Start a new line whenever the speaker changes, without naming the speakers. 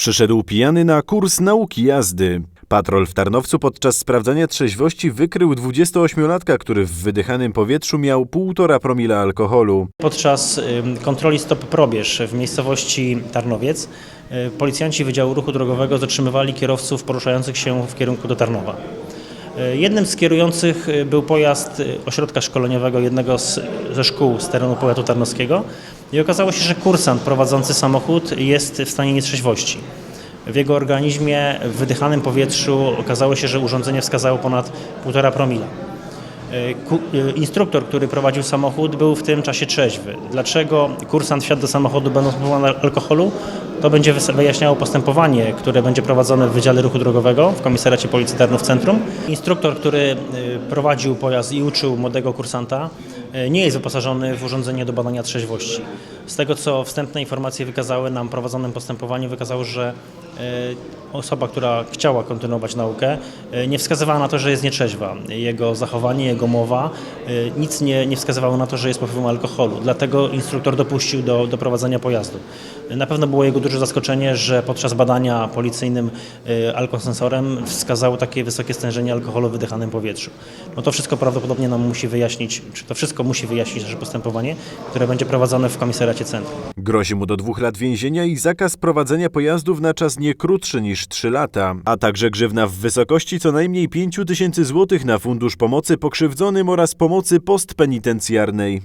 Przyszedł pijany na kurs nauki jazdy. Patrol w Tarnowcu podczas sprawdzania trzeźwości wykrył 28-latka, który w wydychanym powietrzu miał 1,5 promila alkoholu.
Podczas ym, kontroli stop probierz w miejscowości Tarnowiec y, policjanci Wydziału Ruchu Drogowego zatrzymywali kierowców poruszających się w kierunku do Tarnowa. Y, Jednym z kierujących y, był pojazd y, ośrodka szkoleniowego jednego z, ze szkół z terenu powiatu tarnowskiego i okazało się, że kursant prowadzący samochód jest w stanie nietrzeźwości. W jego organizmie, w wydychanym powietrzu okazało się, że urządzenie wskazało ponad 1,5 promila. E, e, Instruktor, który prowadził samochód, był w tym czasie trzeźwy. Dlaczego kursant wsiadł do samochodu będąc pozbawiony alkoholu? To będzie wyjaśniało postępowanie, które będzie prowadzone w Wydziale Ruchu Drogowego w Komisariacie Policji Tarnów Centrum. Instruktor, który e, prowadził pojazd i uczył młodego kursanta, nie jest wyposażony w urządzenie do badania trzeźwości. Z tego, co wstępne informacje wykazały nam prowadzonym postępowaniu, wykazało, że e, osoba, która chciała kontynuować naukę, e, nie wskazywała na to, że jest nieczeźwa. Jego zachowanie, jego mowa e, nic nie, nie wskazywało na to, że jest pod alkoholu. Dlatego instruktor dopuścił do, do prowadzenia pojazdu. Na pewno było jego duże zaskoczenie, że podczas badania policyjnym e, alkosensorem wskazało takie wysokie stężenie alkoholu w wydychanym powietrzu. No to wszystko prawdopodobnie nam musi wyjaśnić, czy to wszystko musi wyjaśnić nasze postępowanie, które będzie prowadzone w komisariacie centrum.
Grozi mu do dwóch lat więzienia i zakaz prowadzenia pojazdów na czas nie krótszy niż 3 lata, a także grzywna w wysokości co najmniej 5 tysięcy złotych na Fundusz Pomocy Pokrzywdzonym oraz Pomocy Postpenitencjarnej.